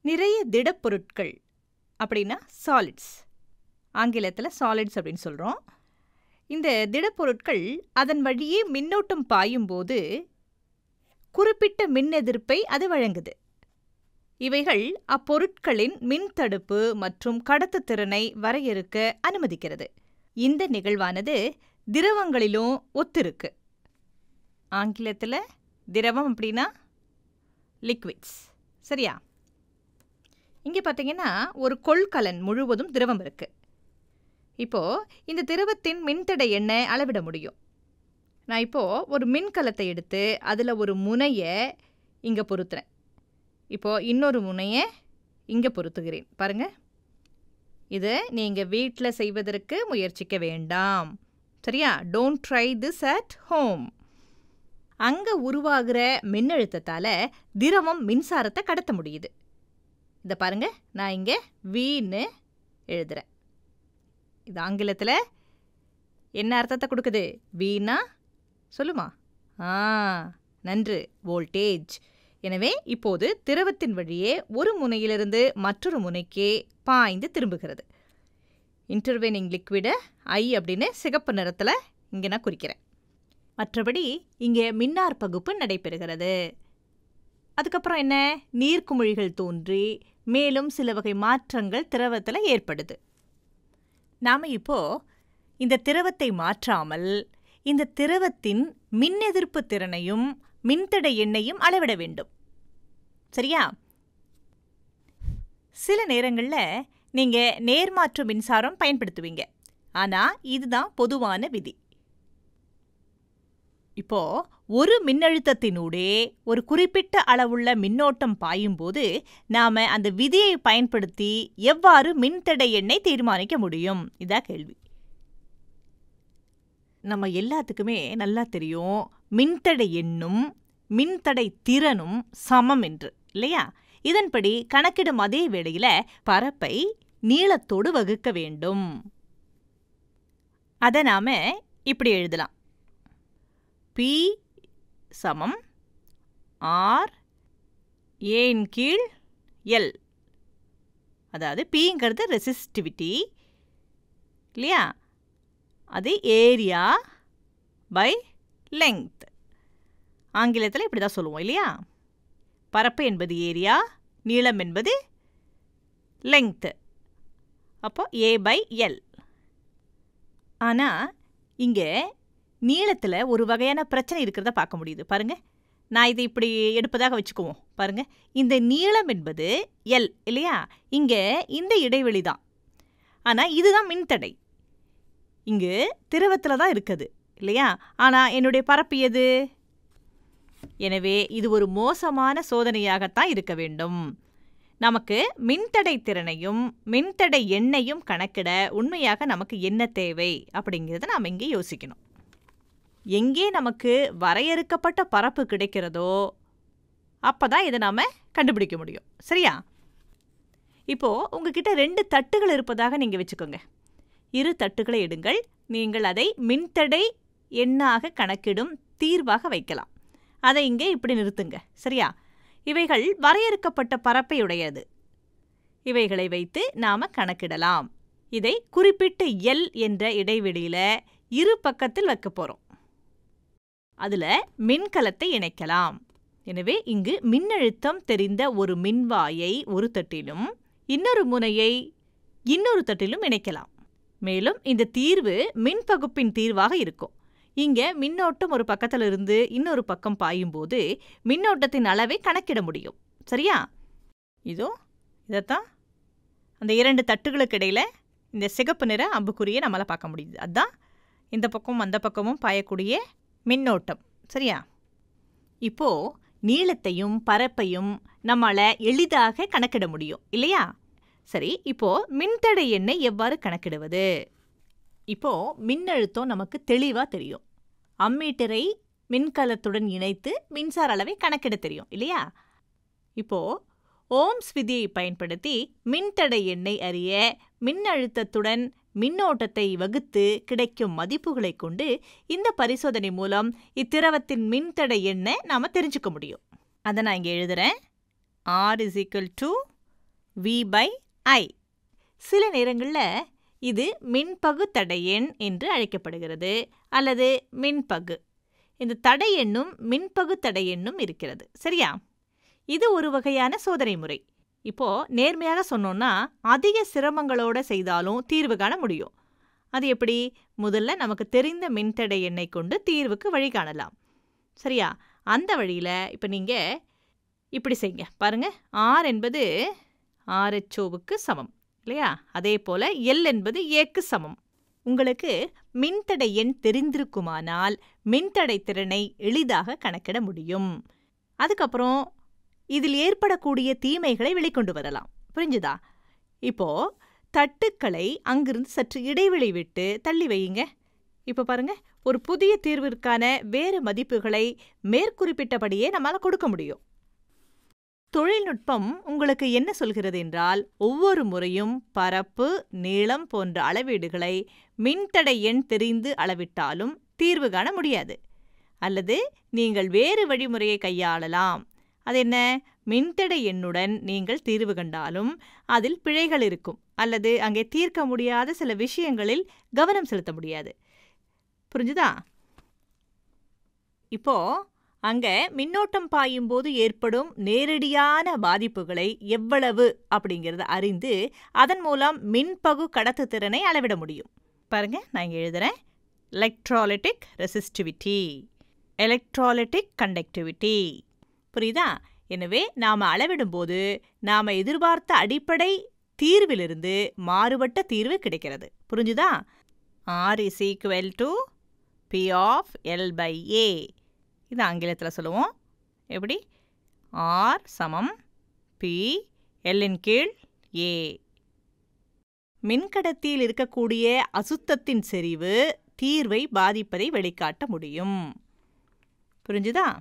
நிறைய திடப்பொருட்கள் அப்படின்னா சாலிட்ஸ் ஆங்கிலத்தில் சாலிட்ஸ் அப்படின்னு சொல்கிறோம் இந்த திடப்பொருட்கள் அதன் வழியே மின்னோட்டம் பாயும்போது குறிப்பிட்ட மின் எதிர்ப்பை அது வழங்குது. இவைகள் அப்பொருட்களின் மின்தடுப்பு மற்றும் கடத்துத்திறனை வரையறுக்க அனுமதிக்கிறது. இந்த நிகழ்வானது திரவங்களிலும் ஒத்திருக்கு. ஆங்கிலத்தில் திரவம் அப்படின்னா லிக்விட்ஸ் சரியா? இங்கே பார்த்தீங்கன்னா ஒரு கொள்கலன் முழுவதும் திரவம் இருக்கு. இப்போ இந்த திரவத்தின் மின்தடை என்ன? அளவிட முடியும். நான் இப்போ ஒரு மின்கலத்தை எடுத்து அதில் ஒரு முனையை இங்கே பொருத்துறேன். இப்போ இன்னொரு முனையை இங்கே பொருத்துகிறேன். பாருங்க. இது நீங்கள் வீட்டில் செய்வதற்கு முயற்சிக்க வேண்டாம். சரியா? Don't try this at home அங்கே உருவாகிற மின்னழுத்தத்தால் திரவம் மின்சாரத்தை கடத்த முடியுது. இதை பாருங்க நான் இங்கே வீன்னு எழுதுறேன். இது ஆங்கிலத்தில் என்ன அர்த்தத்தை கொடுக்குது? வீணா? சொல்லுமா? ஆ நன்று வோல்டேஜ். எனவே இப்போது திரவத்தின் வழியே ஒரு முனையிலிருந்து மற்றொரு முனைக்கே பாய்ந்து திரும்புகிறது. இன்டர்வெனிங் லிக்விடை ஐ அப்படின்னு சிகப்பு நிறத்தில் இங்கே நான் குறிக்கிறேன். மற்றபடி இங்கே மின்னார் பகுப்பு நடைபெறுகிறது. அதுக்கப்புறம் என்ன? நீர்க்குமிழிகள் தோன்றி மேலும் சில வகை மாற்றங்கள் திரவத்தில் ஏற்படுது. நாம் இப்போ இந்த திரவத்தை மாற்றாமல் இந்த திரவத்தின் மின்னெதிர்ப்பு திறனையும் மின்தடை எண்ணையும் அளவிட வேண்டும். சரியா? சில நேரங்களில் நீங்கள் நேர்மாற்று மின்சாரம் பயன்படுத்துவீங்க. ஆனால் இதுதான் பொதுவான விதி. இப்போ ஒரு மின்னழுத்தத்தினூடே ஒரு குறிப்பிட்ட அளவுள்ள மின்னோட்டம் பாயும்போது நாம அந்த விதியை பயன்படுத்தி எவ்வாறு மின்தடை எண்ணை தீர்மானிக்க முடியும்? இதா கேள்வி. நம்ம எல்லாத்துக்குமே நல்லா தெரியும் மின்தடை எண்ணும் மின்தடை திறனும் சமம் என்று இல்லையா? இதன்படி கணக்கிடும் அதே வேளையில பரப்பை நீளத்தோடு வகுக்க வேண்டும். அதை நாம இப்படி எழுதலாம். பி சமம். ஆர் ஏன் கீழ் எல். அதாவது பிங்கிறது ரெசிஸ்டிவிட்டி இல்லையா? அது ஏரியா பை லெங்த் ஆங்கிலத்தில் இப்படி தான் சொல்லுவோம் இல்லையா? பரப்பு என்பது ஏரியா நீளம் என்பது லெங்க்த்து அப்போ ஏ பை எல் ஆனால் இங்கே நீளத்தில் ஒரு வகையான பிரச்சனை இருக்கிறத பார்க்க முடியுது. பாருங்க. நான் இதை இப்படி எடுப்பதாக வச்சுக்குவோம். பாருங்க. இந்த நீளம் என்பது எல் இல்லையா? இங்கே இந்த இடைவெளி தான். ஆனால் இதுதான் மின்தடை. இங்கு திரவத்தில் தான் இருக்குது இல்லையா? ஆனால் என்னுடைய பரப்பு எது? எனவே இது ஒரு மோசமான சோதனையாகத்தான் இருக்க வேண்டும். நமக்கு மின்தடை திறனையும் மின்தடை எண்ணையும் கணக்கிட உண்மையாக நமக்கு என்ன தேவை? அப்படிங்கிறத நாம் இங்கே யோசிக்கணும். எங்கே நமக்கு வரையறுக்கப்பட்ட பரப்பு கிடைக்கிறதோ அப்போ தான் இதை நாம் கண்டுபிடிக்க முடியும். சரியா? இப்போது உங்ககிட்ட ரெண்டு தட்டுகள் இருப்பதாக நீங்கள் வச்சுக்கோங்க. இரு தட்டுகளை எடுங்கள். நீங்கள் அதை மின்தடை எண்ணாக கணக்கிடும் தீர்வாக வைக்கலாம். அதை இங்கே இப்படி நிறுத்துங்க. சரியா? இவைகள் வரையறுக்கப்பட்ட பரப்பை உடையது இவைகளை வைத்து நாம் கணக்கிடலாம். இதை குறிப்பிட்ட எல் என்ற இடைவெளியில் இரு பக்கத்தில் வைக்க போகிறோம் அதில் மின்கலத்தை இணைக்கலாம். எனவே இங்கு மின்னழுத்தம் தெரிந்த ஒரு மின்வாயை ஒரு தட்டிலும் இன்னொரு முனையை இன்னொரு தட்டிலும் இணைக்கலாம். மேலும் இந்த தீர்வு மின்பகுப்பின் தீர்வாக இருக்கும். இங்கே மின்னோட்டம் ஒரு பக்கத்தில் இருந்து இன்னொரு பக்கம் பாயும்போது மின்னோட்டத்தின் அளவை கணக்கிட முடியும். சரியா? இதோ இதைத்தான். அந்த இரண்டு தட்டுகளுக்கு இடையில் இந்த சிகப்பு நிற அம்புக்குறியை நம்மளால் பார்க்க முடியுது. அதுதான் இந்த பக்கம் அந்த பக்கமும் பாயக்கூடிய மின்னோட்டம். சரியா? இப்போ நீளத்தையும் பரப்பையும் நம்மால எளிதாக கணக்கிட முடியும். இல்லையா? சரி இப்போ மின்தடை எண்ணை எவ்வாறு கணக்கிடுவது? இப்போ மின்னழுத்தம் நமக்கு தெளிவா தெரியும். அம்மீட்டரை மின்கலத்துடன் இணைத்து மின்சார அளவை கணக்கிட தெரியும். இல்லையா? இப்போ ஓம்ஸ் விதியை பயன்படுத்தி மின்தடை எண்ணை அறிய மின்னழுத்தத்துடன் மின்னோட்டத்தை வகுத்து கிடைக்கும் மதிப்புகளை கொண்டு இந்த பரிசோதனை மூலம் இத்திரவத்தின் மின்தடை என்ன நாம் தெரிஞ்சுக்க முடியும். அதை நான் இங்கே எழுதுறேன். R is equal to V by I சில நேரங்களில் இது மின்பகு தடையெண் என்று அழைக்கப்படுகிறது அல்லது மின்பகு. இந்த தடையெண்ணும் மின்பகு தடையெண்ணும் இருக்கிறது. சரியா? இது ஒரு வகையான சோதனை முறை. இப்போ நேர்மையாக சொன்னோம்னா அதிக சிரமங்களோட செய்தாலும் தீர்வு காண முடியும். அது எப்படி? முதல்ல நமக்கு தெரிந்த மின்தடை எண்ணெய் கொண்டு தீர்வுக்கு வழி காணலாம். சரியா? அந்த வழியில் இப்போ நீங்கள் இப்படி செய்யுங்க. பாருங்க. ஆர் என்பது ஆர்ஹெச்ஓவுக்கு சமம் இல்லையா? அதே போல் எல் என்பது ஏக்கு சமம். உங்களுக்கு மின்தடை எண் தெரிந்திருக்குமானால் மின்தடை திறனை எளிதாக கணக்கிட முடியும். அதுக்கப்புறம் இதில் ஏற்படக்கூடிய தீமைகளை வெளிக்கொண்டு வரலாம். புரிஞ்சுதா? இப்போ தட்டுக்களை அங்கிருந்து சற்று இடைவெளி விட்டு தள்ளி வையுங்க. இப்போ பாருங்க ஒரு புதிய தீர்விற்கான வேறு மதிப்புகளை மேற்குறிப்பிட்டபடியே நம்மால் கொடுக்க முடியும். தொழில்நுட்பம் உங்களுக்கு என்ன சொல்கிறது என்றால் ஒவ்வொரு முறையும் பரப்பு நீளம் போன்ற அளவீடுகளை மின்தடை எண் தெரிந்து அளவிட்டாலும் தீர்வு காண முடியாது. அல்லது நீங்கள் வேறு வழிமுறையை கையாளலாம். அது என்ன மின்தடை எண்ணுடன் நீங்கள் தீர்வு கண்டாலும் அதில் பிழைகள் இருக்கும். அல்லது அங்கே தீர்க்க முடியாத சில விஷயங்களில் கவனம் செலுத்த முடியாது. புரிஞ்சுதா? இப்போ அங்க மின்னோட்டம் பாயும் போது ஏற்படும் நேரடியான பாதிப்புகளை எவ்வளவு அப்படிங்கிறத அறிந்து அதன் மூலம் மின்பகு கடத்து திறனை அளவிட முடியும். பாருங்க நான் இங்கே எழுதுறேன். எலக்ட்ராலிட்டிக் ரெசிஸ்டிவிட்டி எலக்ட்ராலிட்டிக் கண்டக்டிவிட்டி புரியுதா? எனவே நாம் அளவிடும்போது நாம் எதிர்பார்த்த அடிப்படை தீர்விலிருந்து மாறுபட்ட தீர்வு கிடைக்கிறது. புரிஞ்சுதா? R is equal to P of L by A இது ஆங்கிலத்தில் சொல்லுவோம். எப்படி? ஆர் சமம் பி எல்லின் கீழ் ஏ மின்கடத்தியில் இருக்கக்கூடிய அசுத்தத்தின் செறிவு தீர்வை பாதிப்பதை வெளிக்காட்ட முடியும். புரிஞ்சுதா?